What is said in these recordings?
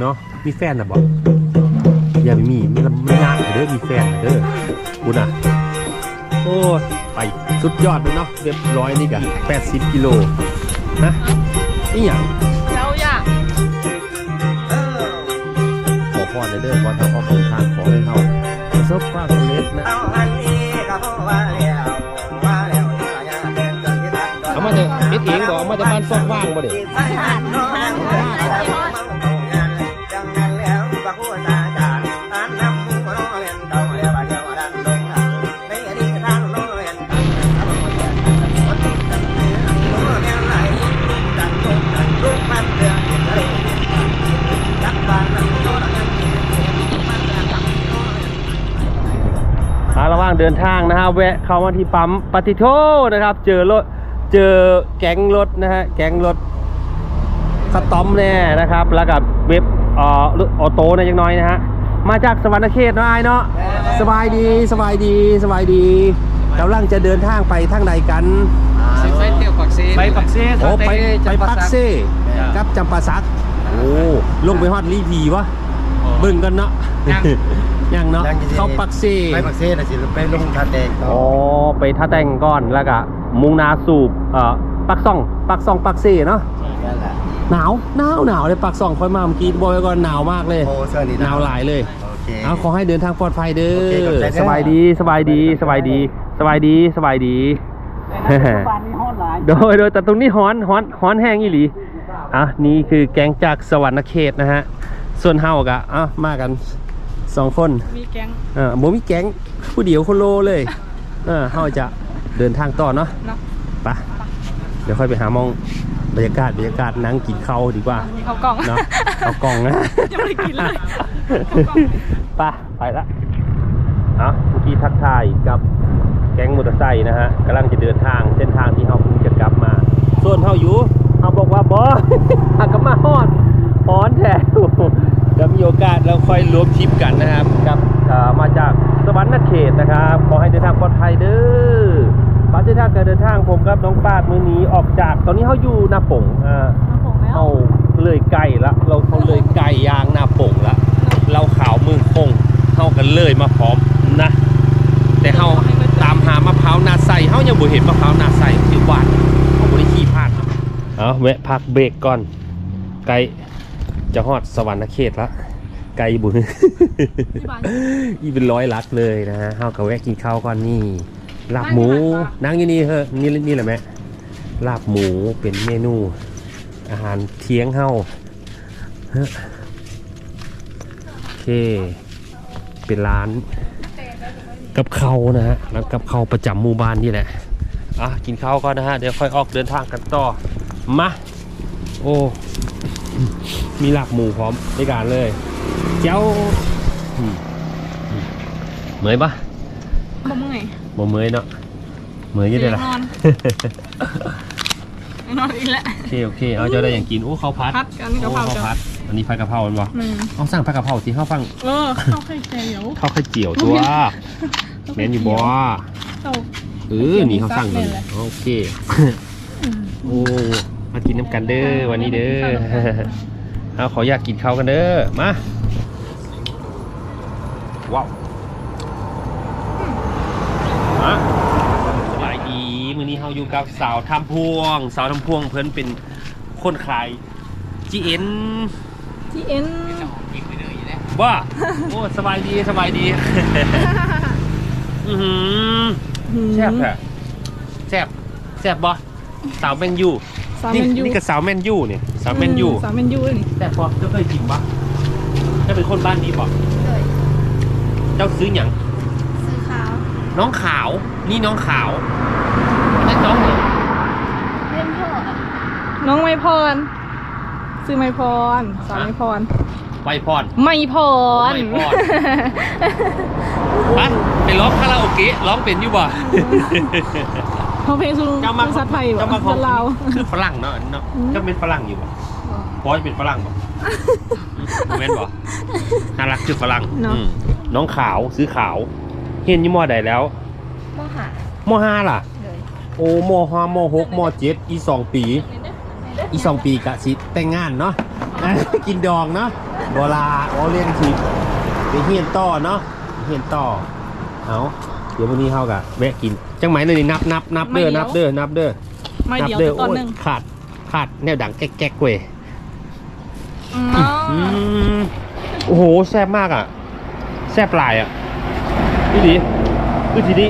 เนาะมีแฟนนะบอกอย่าไปมีมันมันยากเด้อมีแฟนน่ะเด้อกูน่ะโอ้ยไปสุดยอดเลยเนาะเรียบร้อยนี่กะ80กิโลนะนี่อย่างเราอยากขอพรในเด้อว่าทางออกเดินทางขอให้เขาประสบความสำเร็จนะเอาอันนี้ก็เพราะว่าแล้วว่าแล้วนี่ก็ยังเป็นเกิดที่ทางเอามาจากเอ็ดเองบอกเอามาจากบ้านซอกว่างบ่เด้ที่ เดินทางนะฮะแวะเข้ามาที่ปั๊มปฏิโทนะครับ เจอรถเจอแก๊งรถนะฮะแก๊งรถสตอมแน่นะครับ แล้วกับเว็บเอ่อออโต้นะยังน้อยนะฮะมาจากสวรรณเขตเนาะไอ้ายเนาะสบายดีสบายดีสบายดีกำลังจะเดินทางไปทางใดกันไปเที่ยวปักเซไปปักเซ่โอ้ไปไปปักเซ่จ้ะกับจำปาสักโอ้ลงไปฮอดรีพีวะเบิ่งกันเนาะ ยังยังเนาะยังจะเข้าปักเซ่ไปปักเซ่นะสิไปลงทาแดงต่ออ๋อไปท่าแต่งก่อนแล้วก็มุ่งหนาสูบเอ่อปักซ่องปักซ่องปักเซ่เนาะนั่นแหละหนาวหนาวหนาวเลยปักซ่องค่อยมาเมื่อกี้บอกไว้ก่อนหนาวมากเลยโอ้เสื้อนี่หนาวหลายเลยโอเคเอาขอให้เดินทางปลอดภัยเด้โอเคขอบใจอเด้อสบายดีสบายดีสบายดีสบายดีสบายดีโดยโดยแต่ตรงนี้ฮ้อนฮ้อนฮ้อนแห้งอีหลีอะนี่คือแก๊งจากสวรรณเขตนะฮะส่วนเฮากะอะมากัน สองคนมีแก๊งเออโมมีแก๊งผู้เดียวคนโลเลยเออเฮาจะเดินทางต่อเนาะเนาะไปะเดี๋ยวค่อยไปหามองบรรยากาศบรรยากาศนั่งกินข้าวดีกว่าเขากล่องเนาะเอากล่องนะยังไม่ได้กินเลยไปไปละเอาเมื่อกี้ทักทายกับแก๊งมอเตอร์ไซค์นะฮะกำลังจะเดินทางเส้นทางที่เฮาเพิ่งจะกลับมา ส่วนเฮาอยู่เฮาบอกว่าบอหักกลับมาฮอดฮอนแท้เดี๋ยวมีโอกาสเราค่อยรวมทริปกันนะครับกับเอ่อมาจากสวรรค์เขตนะครับ ขอให้เดินทางปลอดภัยเด้อปาเส้นทางการเดินทางผมกับน้องปาดมือนี้ออกจากตอนนี้เขาอยู่หน้าป่งอ่าเอาผมแล้วเขาเลยไก่ละ เราเขาเลยไก่ยางหน้าป่งละ เราขาวมือคงเข้ากันเลยมาพร้อมนะ แต่เขาตามหามะพร้าวนาใสเขายังบ่เห็นมะพร้าวนาใสที่บ้านเขาบ่ได้ขี่ผ่านเอาแวะพักเบรกก่อนไก่ จะฮอดสวรรค์เขตละไก่บุญที่บ้านอีเป็นร้อยลักเลยนะฮะเฮาก็แวะกินข้าวก่อนนี่ลาบหมูนั่งอยู่บ้านปะนั่งอยู่นี่เฮ้นี่นี่แหละแม่ลาบหมูเป็นเมนู อาหารเที่ยงเฮาฮะโอเค เป็นร้านกับเขาวนะฮะร้านกับเขาวประจำหมู่บ้านนี่แหละอะกินข้าวก่อนนะฮะเดี๋ยวค่อยออกเดินทางกันต่อมาโอ้ มีลาบหมูพร้อมในการเลย เจ้าอืมอืมเหมยปะบ่เมื่อยบ่เหมยเนาะเหมยอยี่ได้ละนอนนอนอีกแล้วโอเคโอเคเอาเจ้าได้อย่างกินโอ้ข้าวผัดพัดกันกะเพราโอ้ข้าวจ้ะผัด อันนี้ผัดกะเพรามันบ่อืมเอาสั่งผัดกะเพราสิข้าวฟังเออเข้าไข่เจียวข้าวไข่เจียวตัวแม่นอยู่บ่เข้า เออนี่เขาสั่งเลเลยยโอเคโอ้มากินน้ำกันเด้อวันนี้เด้อ เอาขออยากกินข้าวกันเด้อมาว้าวมาสบายดีมื้อนี้เฮาอยู่กับสาวทำพวง สาวทำพวงเพิ่นเป็นคนขายจีเอ็นที่เอ็นว่าโอ้สบายดีสบายดีอือหือแซ่บแท้แซ่บแซ่บบ่สาวแมนยู สามนี่เมนยูนี่ก็สาวแมนยูเนี่ยสาวแมนยูสามเมนยูเลยนี่แต่พอเจ้าเคยกินปะเจ้าเป็นคนบ้านนี้ปะเจ้าซื้อหยังซื้อขาวน้องขาว นี่น้องขาวนั่นน้องเหรอเล่นพ่อน้องไมพรซื้อไมพรสาวไมพรไวพร ไมพร ไมพร ไปไปร้องคาราโอเกะร้องเป็นอยู่บ่ เพราะเพลงสุเจ้ามาสัตไทยเจ้ามาขขอองงเราคือฝรั่งเนาะเนาะอืมเจ้าเป็นฝรั่งอยู่บ่พอจะเป็นฝรั่งบ่แม่นบ่น่ารักคือฝรั่งเนาะอืมน้องขาวซื้อขาว เห็นอยู่มอใดแล้วมหามห้าล่ะเลยโอ้มห้ามหกมเจ็ดอีสองปี อีสองปีกะสิแต่งงานเนาะกินดองเนาะบลาอ๋อเรียนทีไปเฮียนต่อเนาะเฮียนต่อเอา เดี๋ยววันนี้เฮากะแวะกิน จังไหมเลยนี่นับนับนับเด้อนับเด้อนับเด้อไม่นัเดียวเด้อตอนหนึ่งโยขาดขาดแนวดังแก๊กๆเว้ยอืมอืมโอ้โหแซ่บมากอะแซ่บหลายอะพี่ดีคือทีนี้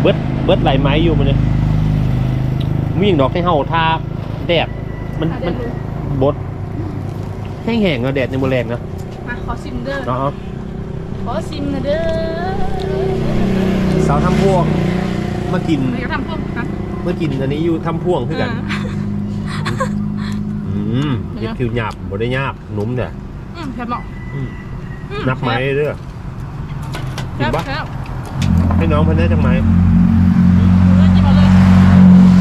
เบิดเบิดไหลไม้อยู่มันเนี่ยมีอย่างดอกให้เฮาทาแดดมันมันบดแห้งๆเนาะแดดในมือแรงเนาะมาขอซิมเด้อ เนาะ ขอซิมนะเด้อ สาวทำพวงมากินเดี๋ยวทำพวกนะเมื่อกินอันนี้อยู่ทำพ่วงคือกันอืมเป็นไงเย็ดผิวหยาบบ่ได้หยาบนุ่มเนี่ยอืมแซ่บเนาะอืมอืนับไม้เด้อแซ่บกินปะแซ่บให้น้องเพิ่นได้จังไหมเฮ้ยจิ้มเอาเลย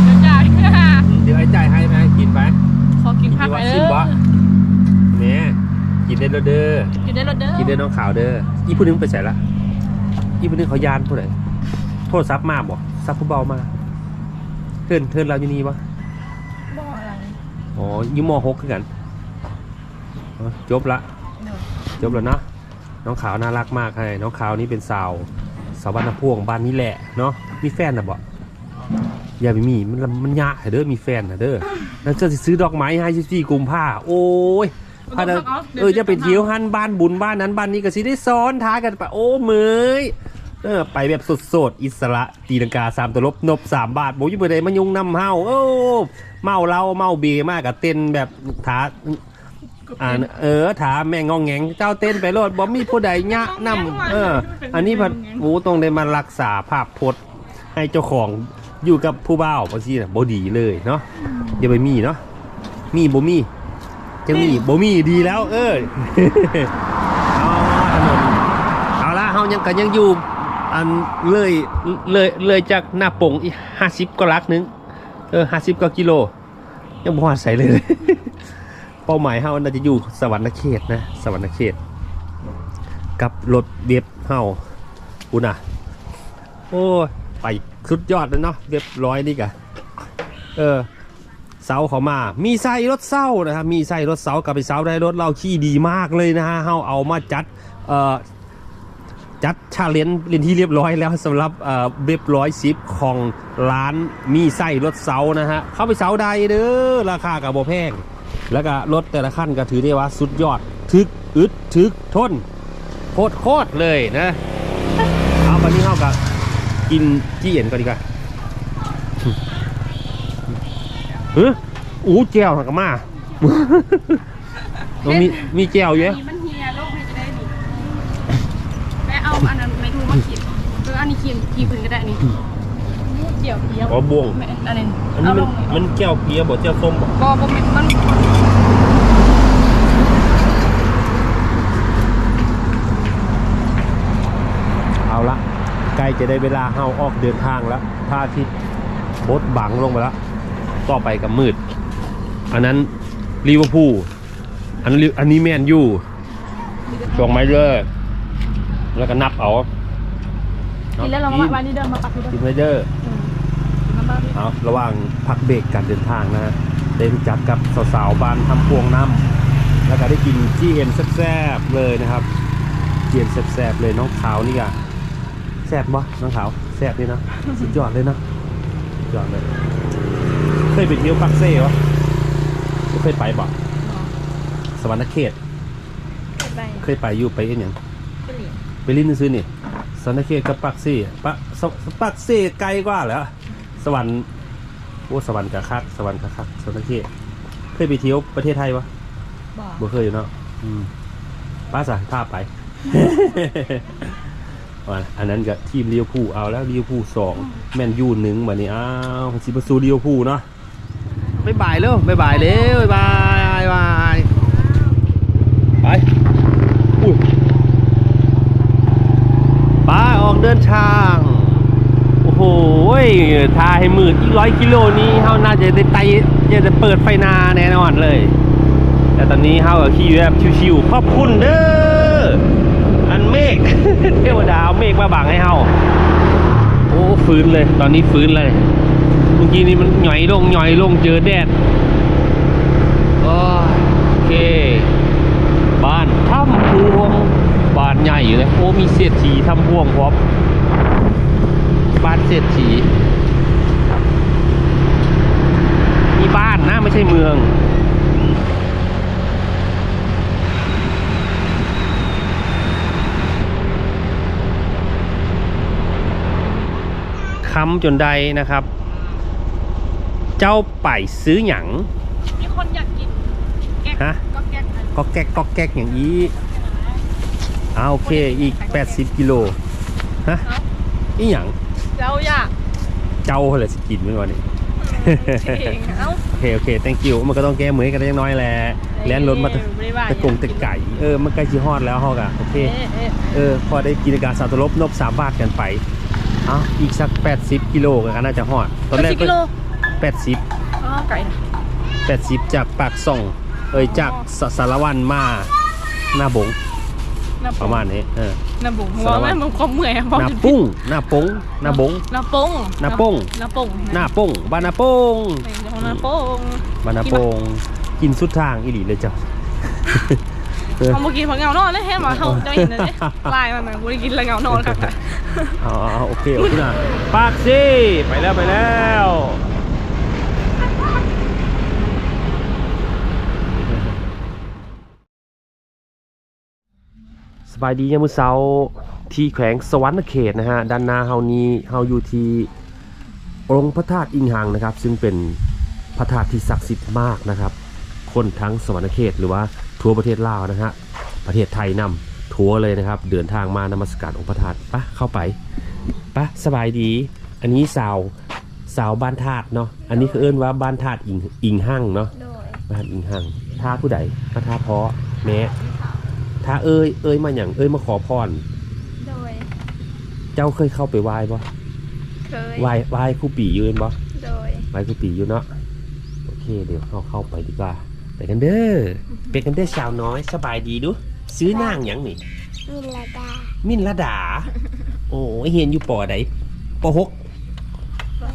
เดี๋ยวจ่ายเดี๋ยวไอ้จ่ายให้ไหมกินไปขอกินผักไปกิเด้นวะอแม่กินได้แล้วเด้อ กินได้รสเด้อกินได้น้องขาวเด้ออีผู้หนึงไปใส่ละอีผู้หนึงเขายานผู้ไห นโทษซับมาบ่ซับผู้เบามาเทินเทินเราอยู่นี่ปะบ่อะไรอ๋ออยูมหกคือกันอ๋อจบละเดี๋ยวจบแล้วเนาะน้องขาวน่ารักมากให้น้องขาวนี่เป็นสาวสาวบ้านนาพ่วงบ้านนี้แหละเนาะมีแฟนนะบ่อย่าไปมีมันมันยากเด้อมีแฟนนะเด้อแล้วจะสิซื้อดอกไม้ให้สิกุมผ้าโอ้ยพาเด้อเออจะไปเที่ยวหันบ้านบุญบ้านนั้นบ้านนี้ก็สิได้ซ้อนท้ายกันไปโอ้เมย เออไปแบบสดๆอิสระตีลังกาสามตลบนบสามบาทโบอยิ่ไปได้มายุงนำเฮาโอ้เมาเหล้าเมาเบียร์มากกับเต้นแบบท้าอ่านเออถามแม่งงองแงงเจ้าเต้นไปโลดบ่มีผู้ใดยะนำเออ อันนี้พัดโอ้ตรงได้มารักษาภาพพจน์ให้เจ้าของอยู่กับผู้บ่าวบ่ซี่น่ะบ่ดีเลยเนาะอย่าไปมีเนาะมีบ่มีจะมีบ่มีดีแล้ว เออเอาถนนเอาละเฮายังกันยังอยู่ อันเลยเลยเลยจากหน้าปงอีก50กว่าลักนึงเออ50กว่ากิโล ยังบ่ฮอดใส่เลย เป้าหมายเฮาน่าจะอยู่สวรรค์เขตนะ สวรรค์เขต กับรถเว็บเฮาอุน่ะ โอ้ยไปสุดยอดเลยเนาะเว็บร้อยนี่กะเออเสาเขามา มีไส้รถเสานะครับ มีไส้รถเสากับไปเสาได้รถเราขี่ดีมากเลยนะฮะเฮาเอามาจัด เอ่อ จัดชาเลนจ์เรียนที่เรียบร้อยแล้วสำหรับเอ่อเว็บร้อยซิปของร้านมีไส้รถเสานะฮะ เข้าไปเสาใดเด้อราคากับโบแพง แล้วก็รถแต่ละขั้นก็ถือได้ว่าสุดยอด ทึกอึดทึกทนโคตรโคตรเลยนะ เอาวันนี้เข้ากับกินจี้เอ็นก่อนดีกว่าเฮ้ยอู้แก้วหักมาต้องมีมีแก้วเยอะ นี่มันเฮียโลกให้จะได้นี่แม่เอาอันนั้นไม่ถูกมาขีดเอออันนี้ขีดขีดพื้นก็ได้นี่เกี่ยวเกี่ยวอ๋อบวง แม่อันนี้อันนี้เอามัลนงมันแก้วเกียร์บอกแก้วส้มบอกบ่บ่แม่นมันเอาละใกล้จะได้เวลาเฮาออกเดินทางแล้วพระอาทิตย์บดบังลงมาแล้วต่อไปกับมืด อันนั้นลิเวอร์พูลอันนี้อันนี้แมนยูช่วงไมเลอร์แล้วก็นับเอา กินแล้วเรามาวันนี้เดินมาปักที่เดิกิมนไมเลอร์น้ำบ้าพี่เอาระหว่างพักเบรกการเดินทางนะฮะได้รู้จักกับสาวๆบ้านทำพวงน้ำแล้วก็ได้กินจีเอ็นแซ่บๆเลยนะครับจีเอ็นแซ่บๆเลยน้องขาวนี่ก็แซ่บปะน้องขาวแซ่บนี่นะสุดยอดเลยนะสุดยอดเลยเคยไปเที่ยวปักเซ่ปะไม่เคยไปบ่สวรรค์เขต ไปเคยไปอยู่ไปเอ็นอย่างไปเหรียญไปลิ้นซื้อนี่ สวรรค์เขตกับปักเซ่ปะสวปักเซ่ไกลกว่าแล้วสวรรค์โอ้สวรรค์กะคักสวรรค์กะคักสวรรค์เขตเคยไปเที่ยวประเทศไทยวะบ่บ่เคยอยู่เนาะอืมป้าสายภาพไปว่าอันนั้นก็ทีมเลียวผู้เอาแล้วเลียวผู้สองแมนยูหนึ่งบัดนี้อ้าวซิบซูเลียวผู้เนาะบ๊ายบายเร็วบ๊ายบายเร็วบ๊ายบายบ๊ายบายไปอุ้ยไปออก เดินทาง โอ้โหทาให้มืดอีกร้อยกิโลนี้เฮาน่าจะได้ไตจะได้เปิดไฟนาแน่นอนเลย แต่ตอนนี้เฮากับขี่แบบชิวๆขอบคุณเด้อ อันเมฆเทวดาเมฆมาบังให้เฮาโอ้ฟื้นเลย ตอนนี้ฟื้นเลย เมื่อกี้นี้มันหน่อยลงหน่อยลงเจอแดดโอ้ยเค บ้านถ้ำ มีเศรษฐีทำพ่วงพร้อมบ้านเศรษฐีมีบ้านนะไม่ใช่เมืองค้ำจนได้นะครับ เจ้าไปซื้อหยังมีคนอยากกินแก๊กฮะก็แก๊กอันก็แก๊กก็แก๊กอย่างนี้ อ่าโอเคอีก 80 กิโลฮะอีหยังเราอยากเจ้าเลยสกินไม่วันนี้เองเอ้าโอเคโอเค thank you มันก็ต้องแก้มือกันได้ยังน้อยแหละแล่นรถมาตะไม่ได้ว่าตะกงตะไก่เออมันใกล้ชิฮอดแล้วฮอกอะโอเคเอ๊ะเอ๊ะเออพอได้กินการสาตลบนบสามบาทกันไปเอ้าอีกสัก 80 กิโลก็น่าจะฮอด ตอนแรกสิบกิโล80อ๋อไก่นะ80จากปากซ่องเอ้ยจากสสารวันมาหน้าบง น้ำประมาณนี้เออน้ำบุ๋งสารวัตรว่าแม่มึงความเมื่อยอะบอกหน้าปุ้งหน้าปงหน้าบงน้ำปงน้ำปงน้ำปงหน้าปงบ้านหน้าปงน้ำปงบ้านหน้าปงกินสุดทางอีหลีเลยจ้ะเออเอาเมื่อกี้พอเงานอนเลยแฮมาเขาจะเห็นเลยเนี่ยลายมันนะกูได้กินแล้วเงานอนค่ะอ๋อโอเคโอเคนะปากสิไปแล้วไปแล้ว บายดียามมื้อเช้าที่แขวงสวรรณเขตนะฮะด้านหน้าเฮานี้เฮาอยู่ที่องค์พระธาตุอิงหังนะครับ ซึ่งเป็นพระธาตุที่ศักดิ์สิทธิ์มากนะครับ คนทั้งสวรรณเขตหรือว่าทั่วประเทศลาวนะฮะประเทศไทยนำทัวร์เลยนะครับ เดินทางมานมัสการองค์พระธาตุปะเข้าไปปะสบายดี อันนี้สาวสาวบ้านธาตุเนาะอันนี้คือเอิ้นว่าบ้านธาตุอิงอิงหั่งเนาะโดยบ้านอิงหั่งท่าผู้ใดมาท่าเพาะแม่ ท่าเอ้ยเอ้ยมาอย่างเอ้ยมาขอพร โดย เจ้าเคยเข้าไปไหว้ปะเคย ไหว้ไหว้ครู่ปียืนปะโดย ไหว้ครู่ปีอยู่เนาะโอเค เดี๋ยวเข้าเข้าไปดีกว่าไปกันเด้อไปกันเด้อสาวน้อยสบายดีดูซื้อนางหยังนี่ มิลลาดามินละดา โอ้ยเฮียนอยู่ปอใดปหก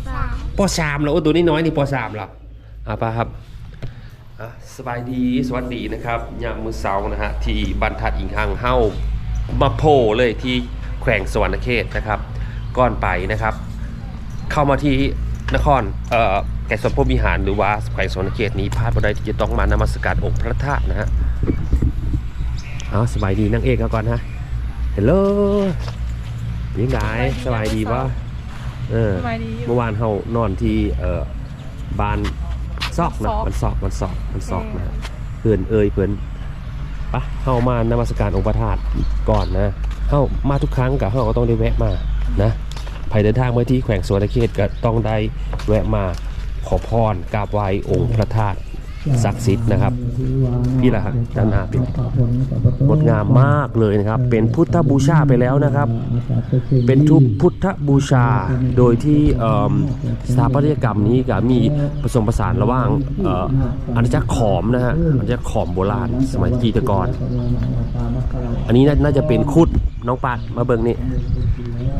สามปสามแล้วโอ้ตัวนี้น้อยนี่ปสามแล้วอะป้าครับอะ สบายดีสวัสดีนะครับยามมือเสาร์นะฮะที่บรรทัดอิงหังเฮ้ามาโผล่เลยที่แขวงสวรรณเขตนะครับก่อนไปนะครับ เข้ามาที่นครเอ่อแก่สมพรหมวิหารหรือว่าแขวงสวรรณเขตนี้พลาดบ่ได้ที่จะต้องมานมัสการองค์พระธาตุนะฮะเอาสบายดีนั่งเอกเอาก่อนฮะเฮลโหลยังไงสบายดีปะเออสบายดีอยู่เมื่อวานเฮานอนที่เอ่อบ้าน ซอกนะมันซอกมันซอกมันซอกนะฮะเพื่อนเอ่ยเพื่อนปะเฮามานมัสการองค์พระธาตุก่อนนะเฮามาทุกครั้งกับเฮาก็ต้องได้แวะมานะใครเดินทางมาที่แขวงสวนเขตก็ต้องได้แวะมาขอพรกราบไหว้องค์พระธาตุ ศักดิ์สิทธิ์นะครับนี่ละครับด้านหน้าเป็นงดงามมากเลยนะครับ เป็นพุทธบูชาไปแล้วนะครับ เป็นทุกพุทธบูชาโดยที่สถาปัตยกรรมนี้ก็มีผสมผสานระหว่างอาณาจักรขอมนะฮะอาณาจักรขอมโบราณ สมัยกีตกร อันนี้น่าจะเป็นคุดน้องปัดมาเบิ่งนี่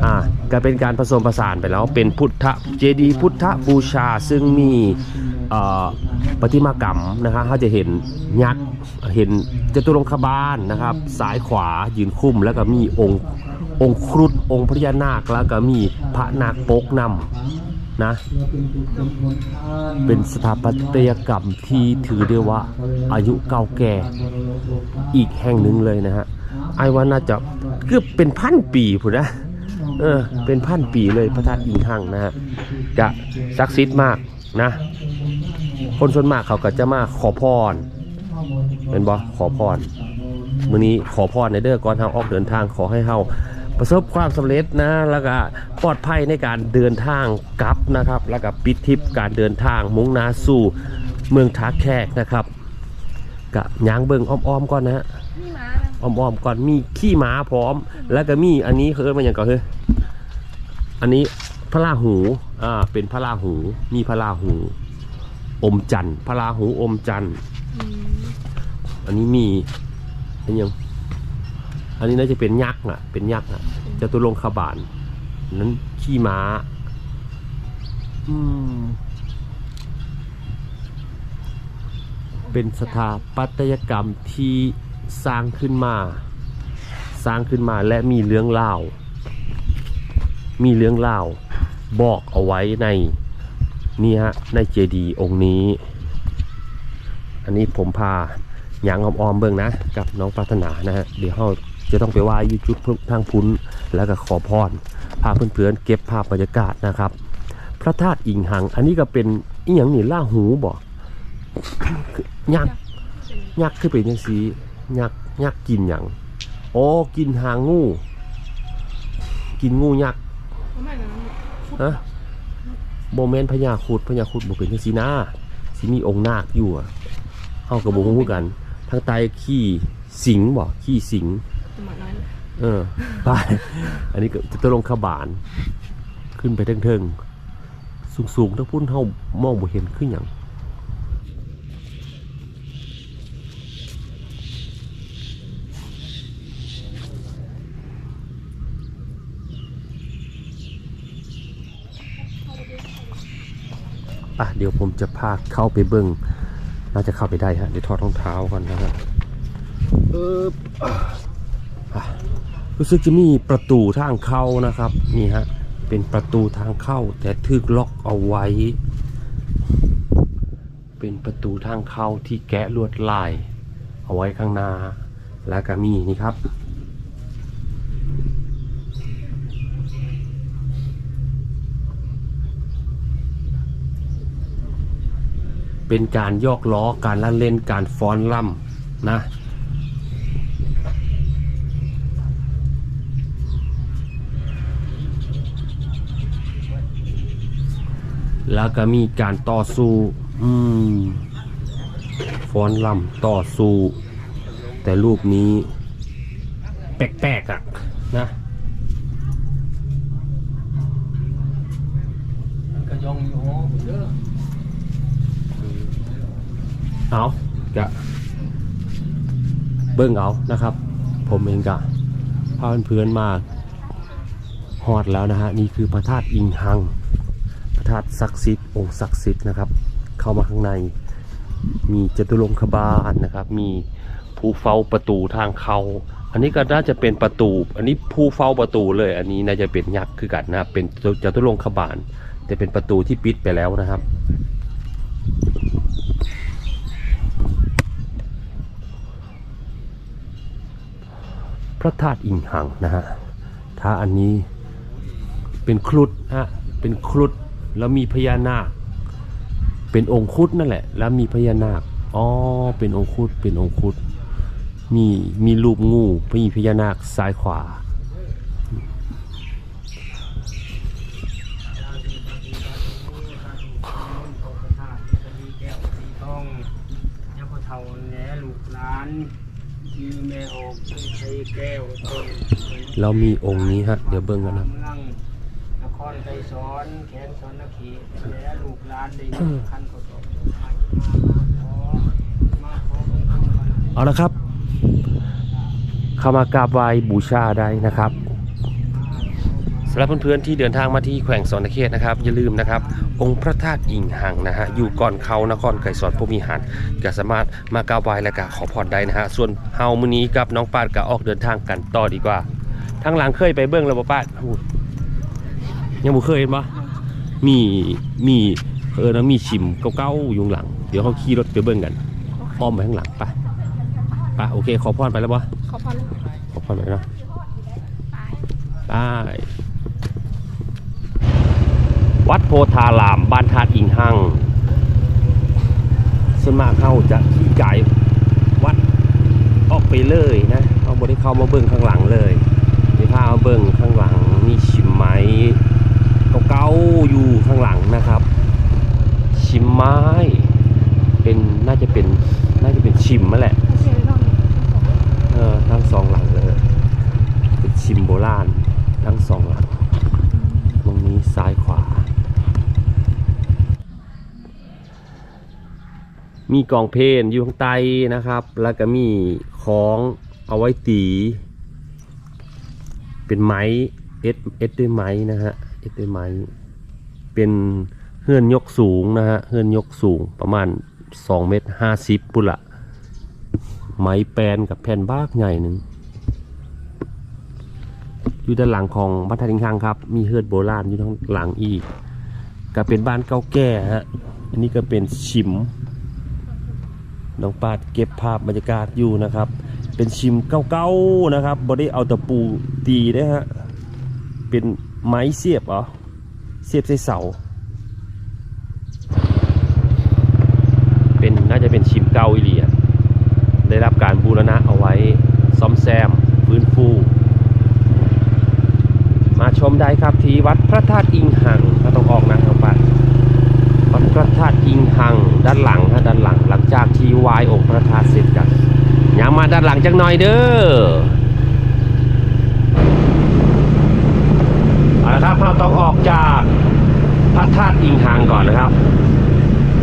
อ่าก็เป็นการผสมผสานไปแล้วเป็นพุทธเจดีย์พุทธบูชาซึ่งมีอ่อ ประติมากรรมนะฮะเขาจะเห็นยักษ์เห็นจตุรงคบาลนะครับซ้ายขวายืนคุ้มแล้วก็มีองค์องค์ครุฑองค์พญานาคแล้วก็มีพระนาคปกนำนะ เป็นสถาปัตยกรรมที่ถือได้ว่าอายุเก่าแก่อีกแห่งหนึ่งเลยนะฮะไอ้ว่าน่าจะเกือบเป็นพันปีผู้นะเออเป็นพันปีเลยพระธาตุอิงหังนะฮะจะศักดิ์สิทธิ์มากนะ คนส่วนมากเขาก็จะมาขอพรเป็นบ่ขอพรมื้อนี้ขอพรในเด้อก่อนเฮาออกเดินทางขอให้เฮาประสบความสำเร็จนะแล้วก็ปลอดภัยในการเดินทางกลับนะครับ แล้วก็ปิดทริปการเดินทางมุ่งหน้าสู่เมืองทักแขกนะครับกะยางเบิงอ้อมๆก่อนนะฮะอ้อมๆก่อนมีขี้หมาพร้อม แล้วก็มีอันนี้เขาเอิ้นว่าอย่างก่อนเฮ้ยอันนี้พระราหูอ่าเป็นพระราหูมีพระราหู อมจันทร์พระราหูอมจันทร์อันนี้มีอันยังอันนี้น่าจะเป็นยักษ์อะ เป็นยักษ์อะจตุรงคบาลนั้นขี้ม้า อืม เป็นสถาปัตยกรรมที่สร้างขึ้นมา สร้างขึ้นมาและมีเรื่องเล่าวมีเรื่องเล่าวบอกเอาไว้ใน นี่ฮะในเจดีย์องค์นี้ อันนี้ผมพาหยังออมๆเบิ่งนะ กับน้องปรารถนานะฮะเดี๋ยวเราจะต้องไปไหว้ยูจุดทางพุ้นแล้วก็ขอพรพาเพื่อนๆเก็บภาพบรรยากาศนะครับ พระธาตุอิงหัง อันนี้ก็เป็นอีหยังนี่ล่าหูบ่ยักษ์ยักษ์คือเป็นยังสียักษ์ยักษ์กินหยังอ๋อกินหางงู กินงูยักษ์ฮะ โมเมนพญาครุดพญาครุดบ่เป็นจังซี่นะสิมีองค์นาคอยู่อะเฮากับบ่ฮู้กันทางใต้ขี้สิงบ่ขี้สิงประมาณนั้นเออไปอันนี้ก็จะตะลงขบาน ขึ้นไปเทิงๆสูงๆถ้าพุ่นเท่ามองบ่เห็นขึ้นอหย่าง อะเดี๋ยวผมจะพาเข้าไปเบิ้งน่าจะเข้าไปได้ฮะเดี๋ยวถอดรองเท้าก่อนนะฮะเอออะรู้สึกจะมีประตูทางเข้านะครับนี่ฮะเป็นประตูทางเข้าแต่ทึกล็อกเอาไว้ เป็นประตูทางเข้าที่แกะลวดลาย เอาไว้ข้างหน้าแล้วก็มีนี่ครับ เป็นการยอกล้อการละเล่นการฟ้อนล่ำนะแล้วก็มีการต่อสู้อืมฟ้อนลำต่อสู้ แต่รูปนี้ แปลกๆอะ นะ ก็ยองอยู่เด้อ เอากะเบิ้งเอานะครับ ผมเองกะพาเพื่อนๆมาฮอดแล้วนะฮะนี่คือพระธาตุอิงหัง พระธาตุศักดิ์สิทธิ์องค์ศักดิ์สิทธิ์นะครับ เข้ามาข้างใน มีจตุรงคบาลนะครับ มีผู้เฝ้าประตูทางเข้าอันนี้ก็น่าจะเป็นประตู อันนี้ผู้เฝ้าประตูเลย อันนี้น่าจะเป็นยักษ์คือกันนะครับเป็นจตุรงคบาลแต่เป็นประตูที่ปิดไปแล้วนะครับ ระธาตุอิงหังนะฮะถ้าอันนี้เป็นครุฑฮะเป็นครุฑแล้วมีพญานาค เป็นองค์ครุฑนั่นแหละ แล้วมีพญานาคอ๋อเป็นองค์ครุฑเป็นองค์ครุฑมีมีรูปงูมีพญานาคซ้ายขวาแก้วสีทองยาพอเท่าแหน่ลูกหลาน ยืมแม่ออกไทยแก้วต้นเรามีองค์นี้ฮะ เดี๋ยวเบิ่งกันนะเองนครไกรสอนแขนสอนนขีแหน่ลูกหลานได้ยินคันเขาตอบมาขอมาขอองค์ท่าเอาละครับ เข้ามากราบไหว้บูชาได้นะครับ สำหรับเพื่อนๆที่เดินทางมาที่แขวงสอนเขตนะครับ อย่าลืมนะครับ องค์พระธาตุอิงหังนะฮะอยู่ก่อนเขานครไกรสอนพมีหารก็สามารถมากราบไหว้และก็ขอพรได้นะฮะส่วนเฮามื้อนี้กับน้องปาดก็ออกเดินทางกันต่อดีกว่าทางหลังเคยไปเบิ่งแล้วบ่ปาดอู้ยังบ่เคยเห็นบ่มีมีเออนะมีชิมเก่าๆอยู่ข้างหลัง เดี๋ยวเขาขี่รถไปเบิ่งกันอ้อมไปข้างหลังไปไปโอเค ขอพรไปแล้วปะขอพรเลยขอพรไปแล้วไป วัดโพธาราม บ้านธาตุอิงหังส่วนมากเข้าจะขี่ไก่วัดออกไปเลยนะเอาบริเข้ามาเบิ่งข้างหลังเลยนี่พามาเบิ่งข้างหลังมีชิมไม้เก่าๆอยู่ข้างหลังนะครับ ชิมไม้เป็นน่าจะเป็นน่าจะเป็นชิมนั่นแหละเออทั้งสองหลังเลยเป็นชิมโบราณทั้งสองหลังตรงนี้ซ้ายขวา มีกองเพนอยู่ข้างใต้นะครับ แล้วก็มีของเอาไว้ตี เป็นไม้เอ็ดเอ็ดด้วยไม้นะฮะเอ็ดด้วยไม้เป็นเฮือนยกสูงนะฮะเฮือนยกสูงประมาณ2เมตร50ปุละไม้แปนกับแผ่นบากใหญ่หนึ่งอยู่ด้านหลังของบ้านทาริงคังครับ มีเฮือดโบราณอยู่ทางหลังอีก ก็เป็นบ้านเก่าแก่ฮะอันนี้ก็เป็นชิม น้องปาดเก็บภาพบรรยากาศอยู่นะครับ เป็นชิมเก่าๆนะครับบ่ได้เอาตะปูตีนะฮะเป็นไม้เสียบเหรอเสียบใส่เสา เป็นน่าจะเป็นชิมเก่าอีหลีอะได้รับการบูรณะเอาไว้ซ่อมแซมฟื้นฟู มาชมได้ครับที่วัดพระธาตุอิงหังถ้าต้องออกนะน้องปาดวัดพระธาตุอิงหังด้านหลังฮะด้านหลัง จากทีวายองค์พระธาตุเสร็จกันยางมาด้านหลังจังหน่อยเด้อเอาละครับเราต้องออกจากพระธาตุอิงหังก่อนนะครับ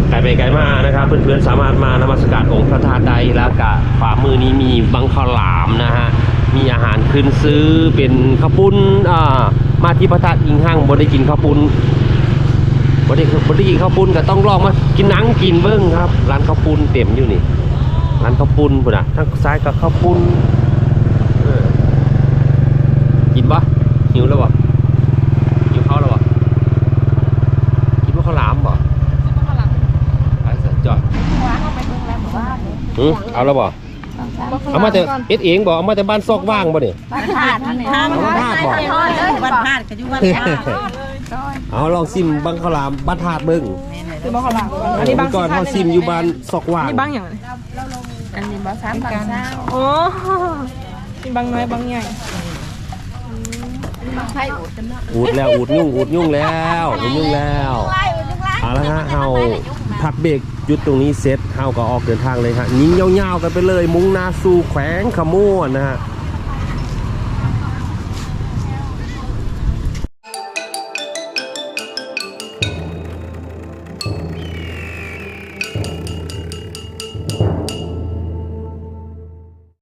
ไกลไปไกลมานะครับเพื่อนๆสามารถมานมัสการองค์พระธาตุได้แล้วก็ขวามือนี้มีบังข้าวหลามนะฮะมีอาหารขึ้นซื้อเป็นข้าวปุ้นอ่ามาที่พระธาตุอิงหังบ่ได้กินข้าวปุ้น บไดีบไดีกินข้าวปุ้นก็ต้องลองมากินหนังกินเบิ้งครับ ร้านข้าวปุ้นเต็มอยู่นี่ ร้านข้าวปุ้นปุ่นอะทางซ้ายก็ข้าวปุ้นเออกินปะหิวแล้วบ่หิวข้าวแล้วบ่กินว่าข้าวหลามบ่ไปเสร็จจอดหือเอาแล้วบ่เอามาแต่เอ็ดเองบ่เอามาแต่บ้านซอกว่างบ่เนี่ยทานนั่นเองเอามาทาดบ่วันพาดกับยุวันพาด เอาลองซิมบังข้าวหลามบ้านถาดเบิ้งคือบ่เขาหลังอันนี้ก่อนเขาซิมอยู่บ้านซอกว่างนี่บางอย่างอันนี้บ่สามบางสามโอ้มีบางน้อยบางใหญ่บางไผ่อุดกันเนาะอูดแล้วอูดยุ่งอูดยุ่งแล้วอูดยุ่งแล้วเอาละฮะเฮาพักเบรกหยุดตรงนี้เสร็จเฮาก็ออกเดินทางเลยฮะยิงยาวๆกันไปเลย มุ่งหน้าสู่แขวงขมวนนะฮะ